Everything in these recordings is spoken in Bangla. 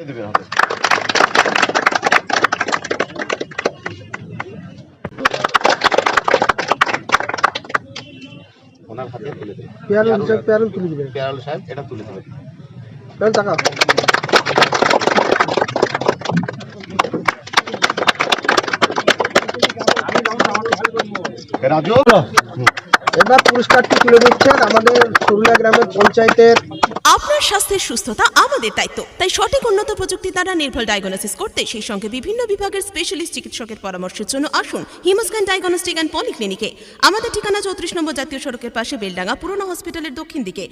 দেবেন হাতে ওনার হাতে তুলে দেবেন পেয়ারল হিসাবে পেয়ারল তুলে দিবেন পেয়ারল সাহেব এটা তুলে দেবেন পেয়ারল টাকা রাজু এবার পুরস্কারটি তুলে দিচ্ছেন আমাদের সরুলিয়া গ্রামের পঞ্চায়েতের আপনার স্বাস্থ্যের সুস্থতা আমাদের দায়িত্ব। তাই সঠিক উন্নত প্রযুক্তি দ্বারা নির্ভুল ডায়াগনোসিস করতে সেই সঙ্গে বিভিন্ন বিভাগের স্পেশালিস্ট চিকিৎসকের পরামর্শের জন্য আসুন হিমোস্ক্যান ডায়াগনস্টিক অ্যান্ড পলিক্লিনিকে আমাদের ঠিকানা চৌত্রিশ নম্বর জাতীয় সড়কের পাশে বেলডাঙ্গা পুরনো হসপিটালের দক্ষিণ দিকে।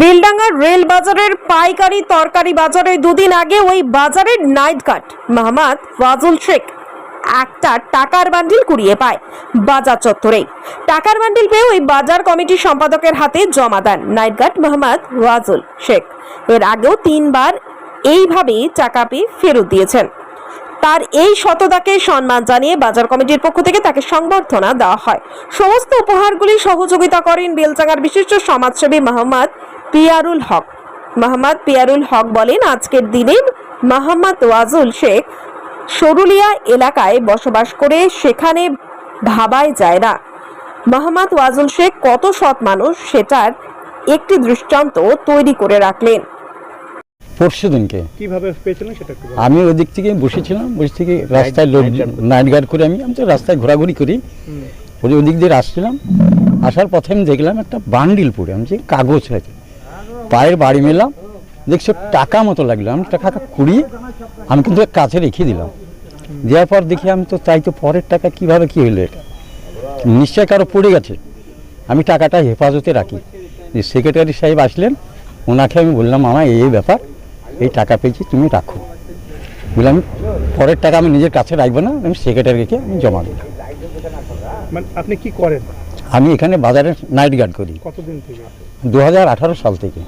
বেলডাঙ্গার রেল বাজারের পাইকারি তরকারি বাজারে দুদিন আগে ওই বাজারের নাইট গার্ড মাহমাদ ওয়াজুল শেখ। একটা টাকার বান্ডিল কুড়িয়ে পায় বাজার চত্বরে। টাকার বান্ডিল পেয়ে ওই বাজার কমিটির সম্পাদকের হাতে জমা দেন নাইট গার্ড মোহাম্মদ ওয়াজুল শেখ। এর আগেও তিনবার এইভাবে টাকা পেয়ে ফেরত দিয়েছেন। তার এই শতদাকে সম্মান জানিয়ে বাজার কমিটির পক্ষ থেকে তাকে সংবর্ধনা দেওয়া হয়। সমস্ত উপহারগুলি সহযোগিতা করেন বেলচাঙ্গার বিশিষ্ট সমাজসেবী মোহাম্মদ পিয়ারুল হক। মোহাম্মদ পিয়ারুল হক বলেন, আজকের দিনে মোহাম্মদ ওয়াজুল শেখ সরুলিয়া এলাকায় বসবাস করে সেখানে ভাবাই যায় না। মোহাম্মদ ওয়াজুল শেখ কত সৎ মানুষ সেটার একটি দৃষ্টান্ত তৈরি করে রাখলেন। পরশু দিনকে। কীভাবে পেয়েছিলেন সেটা একটু আমি ওদিক থেকে বসেছিলাম বসে থেকে রাস্তায় লোক নাইট গার্ড করে আমি আমি তো রাস্তায় ঘোরাঘুরি করি। ওই ওদিক দিয়ে আসছিলাম। আসার পথে আমি দেখলাম একটা বান্ডিল পড়ে আমি যে কাগজ হয়েছে। পায়ের বাড়ি মেলাম। দেখছি টাকা মতো লাগল। আমি টাকাটা কুড়িয়ে আমি কিন্তু কাছে রেখে দিলাম। দেওয়ার পর দেখি আমি তো চাই তো পরের টাকা কীভাবে কি হলো এটা। নিশ্চয় কারও পড়ে গেছে। আমি টাকাটা হেফাজতে রাখি। যে সেক্রেটারি সাহেব আসলেন ওনাকে আমি বললাম আমার এই ব্যাপার এই টাকা পেয়েছি তুমি রাখো। বললাম আমি পরের টাকা আমি নিজের কাছে রাখব না আমি সেক্রেটারিকে আমি জমা দিলাম। মানে আপনি কি করেন? আমি এখানে বাজারে নাইট গার্ড করি। কতদিন থেকে? দু হাজার আঠারো সাল থেকে।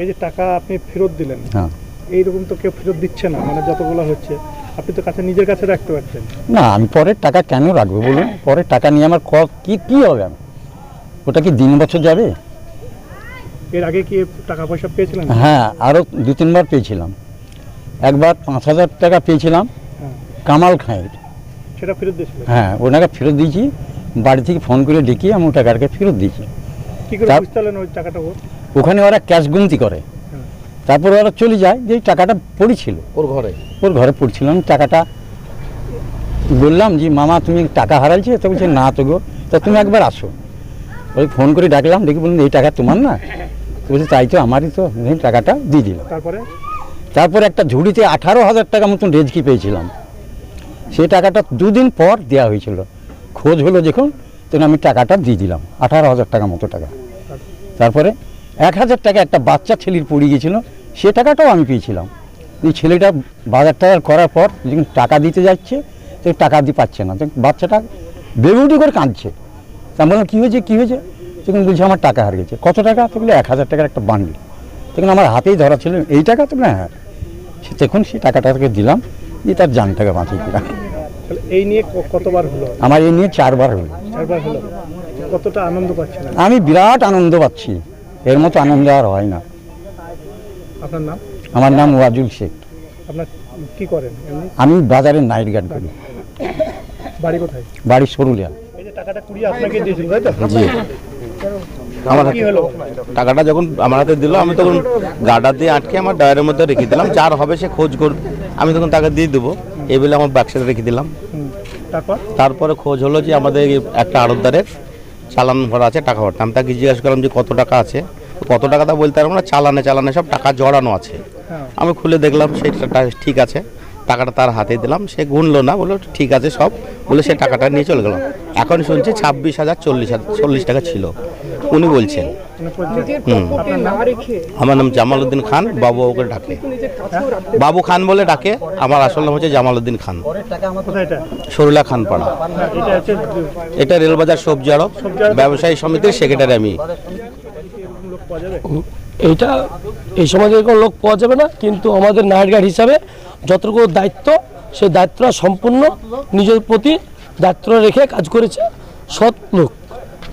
এই যে টাকা আপনি ফেরত দিলেন হ্যাঁ। এইরকম তো কেউ ফেরত দিচ্ছে না মানে যতগুলো হচ্ছে আপনি তো কাছে নিজের কাছে রাখতে পারছেন। না আমি পরের টাকা কেন রাখব বলুন? পরের টাকা নিয়ে আমার ক কি কি হবে? আমি ওটা কি দিন বছর যাবে? এর আগে কি টাকা পয়সা পেয়েছিলেন? হ্যাঁ আরও দু তিনবার পেয়েছিলাম। একবার পাঁচ হাজার টাকা পেয়েছিলাম হ্যাঁ। কামাল খাঁয়ের। সেটা ফেরত দিয়েছিলেন? হ্যাঁ ওনাকে ফেরত দিয়েছি বাড়ি থেকে ফোন করে ডেকে আমি টাকাটাকে ফেরত দিয়েছি। কি করে বুঝতে ওই টাকাটা ওখানে ওরা ক্যাশ গুনতি করে। তারপরে ওরা চলে যায় যে টাকাটা পড়েছিল। ওর ঘরে? ওর ঘরে পড়ছিল। আমি টাকাটা বললাম যে মামা তুমি টাকা হারাইছে? তো বলছে না তো গো। তা তুমি একবার আসো। ওই ফোন করে ডাকলাম দেখি বলুন এই টাকা তোমার না? তো বলছে তাই তো আমারই তো। টাকাটা দিয়ে দিলাম। তারপরে? তারপর একটা ঝুড়িতে আঠারো হাজার টাকা মতন রেজকি পেয়েছিলাম। সেই টাকাটা দুদিন পর দেওয়া হয়েছিল। খোঁজ হলো যখন তখন আমি টাকাটা দিয়ে দিলাম আঠারো হাজার টাকা মতো টাকা। তারপরে এক হাজার টাকা একটা বাচ্চা ছেলের পড়ে গিয়েছিল সে টাকাটাও আমি পেয়েছিলাম। এই ছেলেটা বাজার টাজার করার পর যখন টাকা দিতে যাচ্ছে তো টাকা দিতে পারছে না। বাচ্চাটা বেবুটি করে কাঁদছে। তা বললাম কী হয়েছে কী হয়েছে? তখন বলছে আমার টাকা হার গেছে। কত টাকা? তো বলে এক হাজার টাকার একটা বান্ডিল তখন আমার হাতেই ধরা ছিল এই টাকা? তো না হ্যাঁ। সে তখন সেই টাকাটাকে দিলাম দিয়ে তার জান টাকা বাঁচিয়ে দিলাম। এই নিয়ে কতবার হলো? আমার এই নিয়ে চারবার হলো। চারবার হলো। কতটা আনন্দ পাচ্ছেন? আমি বিরাট আনন্দ পাচ্ছি। এর মতো আনন্দ আর হয় না। আপনার নাম? আমার নাম ওয়াজুল শেখ। আপনার কি করেন আমি বাজারে নাইট গার্ড করি। বাড়ি কোথায়? বাড়ি সরুলিয়া। টাকাটা কুড়িয়ে আপনাকে দিয়েছিল তাই তো? জি। আমার কি টাকাটা যখন আমার হাতে দিল আমি তখন গাডা দিয়ে আটকে আমার ডয়ারের মধ্যে রেখে দিলাম। যার হবে সে খোঁজ করবে আমি তখন টাকা দিয়ে দেবো। এই বলে আমার বাক্সে রেখে দিলাম। তারপর? তারপরে খোঁজ হলো যে আমাদের একটা আড়তদারের চালান ভরা আছে টাকা ভরতে আমি তাকে জিজ্ঞাসা করলাম যে কত টাকা আছে? কত টাকা তা বলতে পারব না চালানে চালানে সব টাকা জড়ানো আছে। হ্যাঁ। আমি খুলে দেখলাম সেটা ঠিক আছে। টাকাটা তার হাতে দিলাম সে গুনলো না বলল ঠিক আছে সব। বলে সে টাকাটা নিয়ে চলে গেলাম এখন শুনছি ছাব্বিশ হাজার চল্লিশ হাজার চল্লিশ টাকা ছিল। উনি বলছেন আমার নাম জামাল উদ্দিন খান বাবু ওকে ডাকে। বাবু খান বলে ডাকে আমার আসল নাম হচ্ছে জামাল উদ্দিন খান। সরুলা খান পাড়া এটা রেলবাজার সবজি আড়ত ব্যবসায়ী সমিতির সেক্রেটারি আমি। এইটা এই সমাজে কোনো লোক পাওয়া যাবে না কিন্তু আমাদের নাইট গার্ড হিসাবে যতটুকু দায়িত্ব সেই দায়িত্বটা সম্পূর্ণ নিজের প্রতি দায়িত্ব রেখে কাজ করেছে সৎ লোক।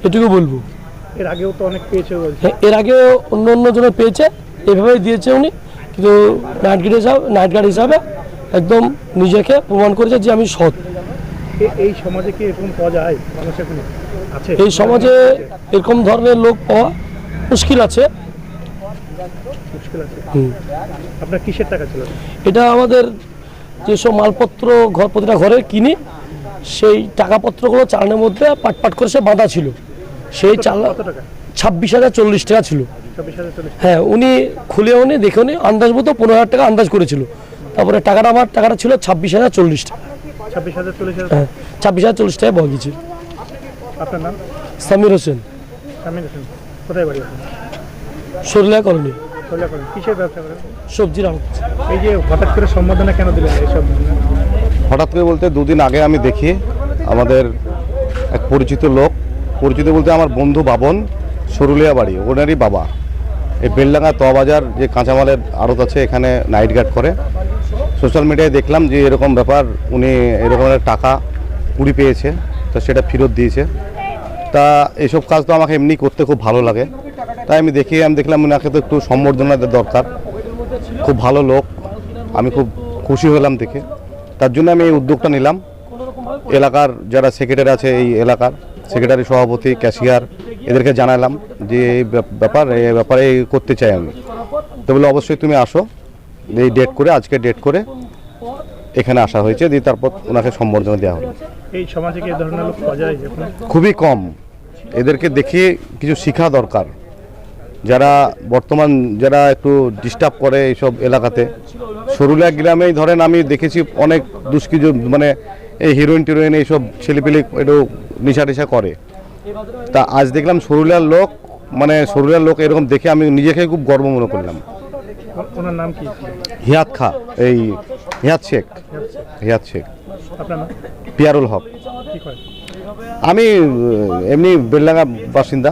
এটুকু বলব। এর আগেও তো অনেক পেয়েছে হ্যাঁ, এর আগেও অন্য অন্য জনে পেয়েছে এভাবেই দিয়েছে উনি। কিন্তু নাইট গার্ড হিসাবে নাইট গার্ড হিসাবে একদম নিজেকে প্রমাণ করেছে যে আমি সৎ। এই সমাজে কি এরকম পাওয়া যায়? মানুষ এখন আছে? এই সমাজে এরকম ধরনের লোক পাওয়া মুশকিল আছে। মুশকিল আছে হুম। আপনার কিসের টাকা ছিল? এটা আমাদের যেসব মালপত্র ঘর প্রতিটা ঘরে কিনি সেই টাকাপত্রগুলো চালানোর মধ্যে পাট পাট করে সে বাঁধা ছিল। সেই চালা ছাব্বিশ হাজার চল্লিশ টাকা ছিল। হ্যাঁ উনি খুলে উনি দেখে উনি আন্দাজ মতো পনেরো হাজার টাকা আন্দাজ করেছিল। তারপরে টাকাটা আমার টাকাটা ছিল ছাব্বিশ হাজার চল্লিশ টাকা। ছাব্বিশ হাজার চল্লিশ হ্যাঁ ছাব্বিশ হাজার চল্লিশ টাকা পাওয়া আপনার নাম? সামির হোসেন। সামিন হোসেন। কোথায় বাড়ি সরলিয়া কলোনি। কিসের ব্যবসা করেন সবজির আড়ত এই যে হঠাৎ করে সম্বোধনা কেন দিলেন এইসব? হঠাৎ করে বলতে দুদিন আগে আমি দেখি আমাদের এক পরিচিত লোক। পরিচিত বলতে আমার বন্ধু বাবন সরুলিয়া বাড়ি ওনারই বাবা। এই বেলডাঙ্গা তবাজার যে কাঁচামালের আড়ত আছে এখানে নাইট গার্ড করে। সোশ্যাল মিডিয়ায় দেখলাম যে এরকম ব্যাপার উনি এরকম একটা টাকা কুড়ি পেয়েছে তো সেটা ফেরত দিয়েছে। তা এসব কাজ তো আমাকে এমনি করতে খুব ভালো লাগে। তাই আমি দেখি আমি দেখলাম ওনাকে তো একটু সম্বর্ধনা দেওয়া দরকার। খুব ভালো লোক। আমি খুব খুশি হলাম দেখে। তার জন্য আমি এই উদ্যোগটা নিলাম। এলাকার যারা সেক্রেটারি আছে এই এলাকার সেক্রেটারি সভাপতি ক্যাশিয়ার এদেরকে জানালাম যে এই ব্যাপ- ব্যাপার এই ব্যাপারে করতে চাই আমি। তো বলে অবশ্যই তুমি আসো। এই ডেট করে আজকে ডেট করে এখানে আসা হয়েছে। দিয়ে তারপর ওনাকে সম্বর্ধনা দেওয়া হলো। এই সমাজে কি ধরনের লোক পাওয়া যায় খুবই কম। এদেরকে দেখিয়ে কিছু শেখা দরকার। যারা বর্তমান যারা একটু ডিস্টার্ব করে এইসব এলাকাতে সরুলিয়া গ্রামেই ধরেন আমি দেখেছি অনেক দুষ্কৃজ মানে এই হিরোইন টিরোইন এইসব ছেলেপিলে একটু নেশা টেশা করে। তা আজ দেখলাম সরুলিয়ার লোক মানে সরুলিয়ার লোক এরকম দেখে আমি নিজেকে খুব গর্ব মনে করলাম। ওনার নাম কি? হিয়াত খা এই হিয়াত শেখ হিয়াত শেখ। পিয়ারুল হক। আমি এমনি বেলডাঙ্গা বাসিন্দা।